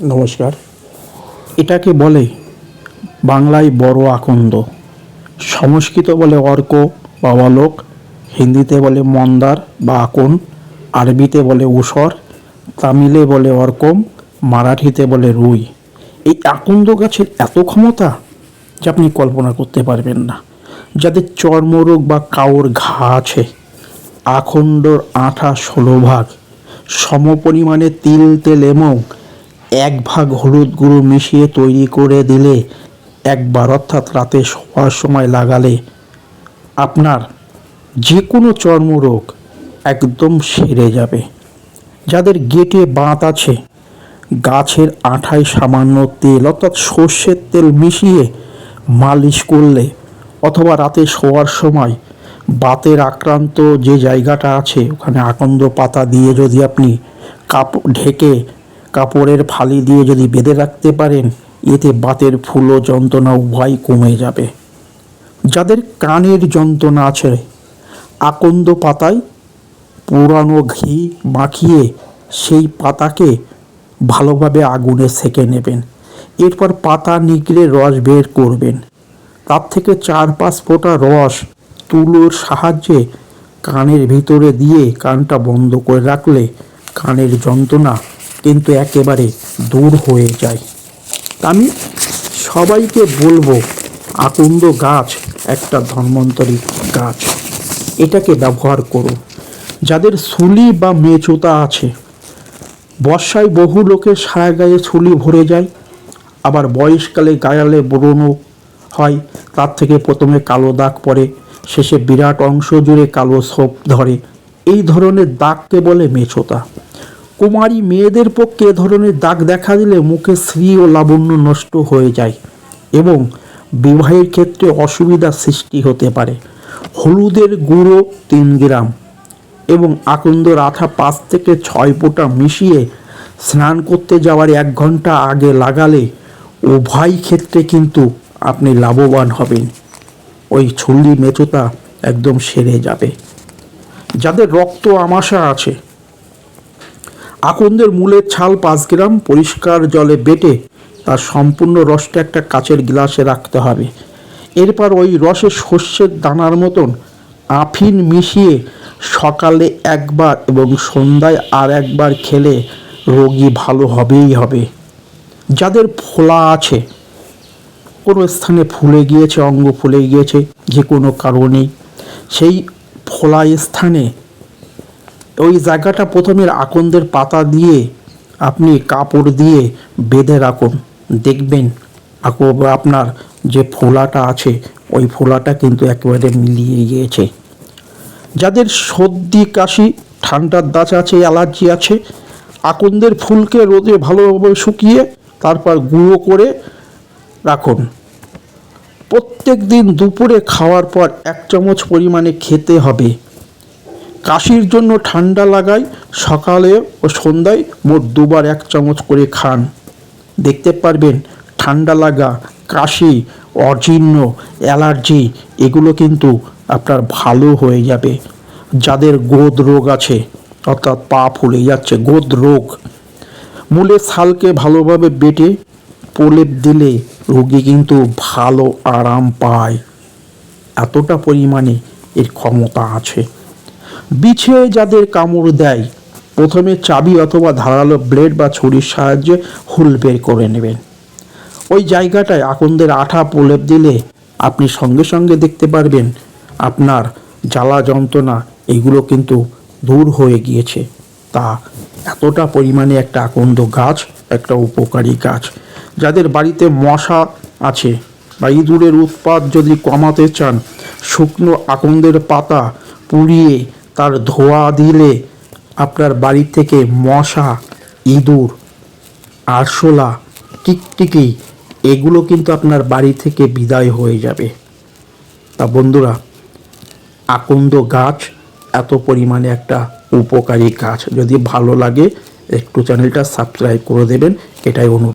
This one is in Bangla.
নমস্কার। এটাকে বলে বাংলায় বড় আকন্দ। সংস্কৃত বলে অর্ক বা অলোক, হিন্দিতে বলে মন্দার বা আকন, আরবিতে বলে উসর তামিলে বলে অর্কম, মারাঠিতে বলে রুই। এই আকন্দ গাছের এত ক্ষমতা যে আপনি কল্পনা করতে পারবেন না। যাদের চর্মরোগ বা কাউর ঘা আছে আখণ্ডর আঠা ষোলো ভাগ, সমপরিমাণে তিল, তেল এবং এক ভাগ হলুদ গুঁড়ো মিশিয়ে তৈরি করে দিলে একবার অর্থাৎ রাতে শোয়ার সময় লাগালে আপনার যে কোনো চর্মরোগ একদম সেরে যাবে। যাদের গেটে বাত আছে, গাছের আঠায় সামান্য তেল, অর্থাৎ সর্ষের তেল মিশিয়ে মালিশ করলে অথবা রাতে শোয়ার সময় বাতের আক্রান্ত যে জায়গাটা আছে, ওখানে আকন্দ পাতা দিয়ে যদি আপনি কাপড় ঢেকে কাপড়ের ফালি দিয়ে যদি বেঁধে রাখতে পারেন, এতে বাতের ফুলো যন্ত্রণা উভয় কমে যাবে। যাদের কানের যন্ত্রণা আছে, আকন্দ পাতায় পুরানো ঘি মাখিয়ে সেই পাতাকে ভালোভাবে আগুনে সেকে নেবেন। এরপর পাতা নিগড়ে রস বের করবেন। তার থেকে চার পাঁচ ফোঁটা রস তুলোর সাহায্যে কানের ভিতরে দিয়ে কানটা বন্ধ করে রাখলে কানের যন্ত্রণা কিন্তু একেবারে দূর হয়ে যায়। আমি সবাইকে বলব আকন্দ গাছ একটা ধন্বন্তরী গাছ। এটাকে ব্যবহার করুন যাদের সুলি বা মেচোতা আছে, বর্ষায় বহু লোকের সায়া গায়ে ছুলি ভরে যায়, আবার বয়সকালে গায়ালে ব্রণ হয়, তার থেকে প্রথমে কালো দাগ পড়ে, শেষে বিরাট অংশ জুড়ে কালো সোপ ধরে। এই ধরনের দাগকে বলে মেছোতা কুমারী মেয়েদের পক্ষে এ ধরনের দাগ দেখা দিলে মুখে শ্রী ও লাবণ্য নষ্ট হয়ে যায় এবং বিবাহের ক্ষেত্রে অসুবিধা সৃষ্টি হতে পারে। হলুদের গুঁড়ো তিন গ্রাম এবং আকন্দর আঠা পাঁচ থেকে ছয় ফোঁটা মিশিয়ে স্নান করতে যাওয়ার এক ঘণ্টা আগে লাগালে উভয় ক্ষেত্রে কিন্তু আপনি লাভবান হবেন। ওই ছুলি মেচোতা একদম সেরে যাবে। যাদের রক্ত আমাশা আছে আকন্দের মূলের ছাল পাঁচ গ্রাম, পরিষ্কার জলে বেটে তার সম্পূর্ণ রসটা একটা কাচের গ্লাসে রাখতে হবে। এরপর ওই রসে শস্যের দানার মতন আফিন মিশিয়ে সকালে একবার এবং সন্ধ্যায় আর একবার খেলে রোগী ভালো হবেই হবে। যাদের ফোলা আছে, কোনো স্থানে ফুলে গিয়েছে, অঙ্গ ফুলে গিয়েছে, যে কোনো কারণেই, সেই ফোলা স্থানে ওই জায়গাটা প্রথমে আকন্দের পাতা দিয়ে আপনি কাপড় দিয়ে বেঁধে রাখুন। দেখবেন আপনার যে ফোলাটা আছে, ওই ফোলাটা কিন্তু একেবারে মিলিয়ে গিয়েছে। যাদের সর্দি, কাশি, ঠান্ডার দাঁচ আছে, অ্যালার্জি আছে, আকন্দের ফুলকে রোদে ভালোভাবে শুকিয়ে তারপর গুঁড়ো করে রাখুন। প্রত্যেক দিন দুপুরে খাওয়ার পর এক চামচ পরিমাণে খেতে হবে। কাশির জন্য ঠান্ডা লাগায় সকালে ও সন্ধ্যায় মোট দুবার এক চামচ করে খান। দেখতে পারবেন ঠান্ডা লাগা, কাশি, অজীর্ণ, অ্যালার্জি, এগুলো কিন্তু আপনার ভালো হয়ে যাবে। যাদের গোদ রোগ আছে, অর্থাৎ পা ফুলে যাচ্ছে, গোদ রোগ মূলের ছালকে ভালোভাবে বেটে প্রলেপ দিলে রোগী কিন্তু ভালো আরাম পায়। এতটা পরিমাণে এর ক্ষমতা আছে। বিছে যাদের কামড় দেয়, প্রথমে চাবি অথবা ধারালো ব্লেড বা ছুরির সাহায্যে হুল বের করে নেবেন। ওই জায়গাটায় আকন্দের আঠা প্রলেপ দিলে আপনি সঙ্গে সঙ্গে দেখতে পারবেন আপনার জ্বালা যন্ত্রণা এগুলো কিন্তু দূর হয়ে গিয়েছে। তা এতটা পরিমাণে একটা আকন্দ গাছ, একটা উপকারী গাছ। যাদের বাড়িতে মশা আছে বা ইঁদুরের উৎপাত যদি কমাতে চান, শুকনো আকন্দের পাতা পুড়িয়ে তার ধোয়া দিলে আপনার বাড়ি থেকে মশা, ইঁদুর, আরশোলা, টিকটিকি, এগুলো কিন্তু আপনার বাড়ি থেকে বিদায় হয়ে যাবে। তা বন্ধুরা, আকন্দ গাছ এত পরিমাণে একটা উপকারী গাছ। যদি ভালো লাগে, একটু চ্যানেলটা সাবস্ক্রাইব করে দেবেন। এটাই অনুরোধ।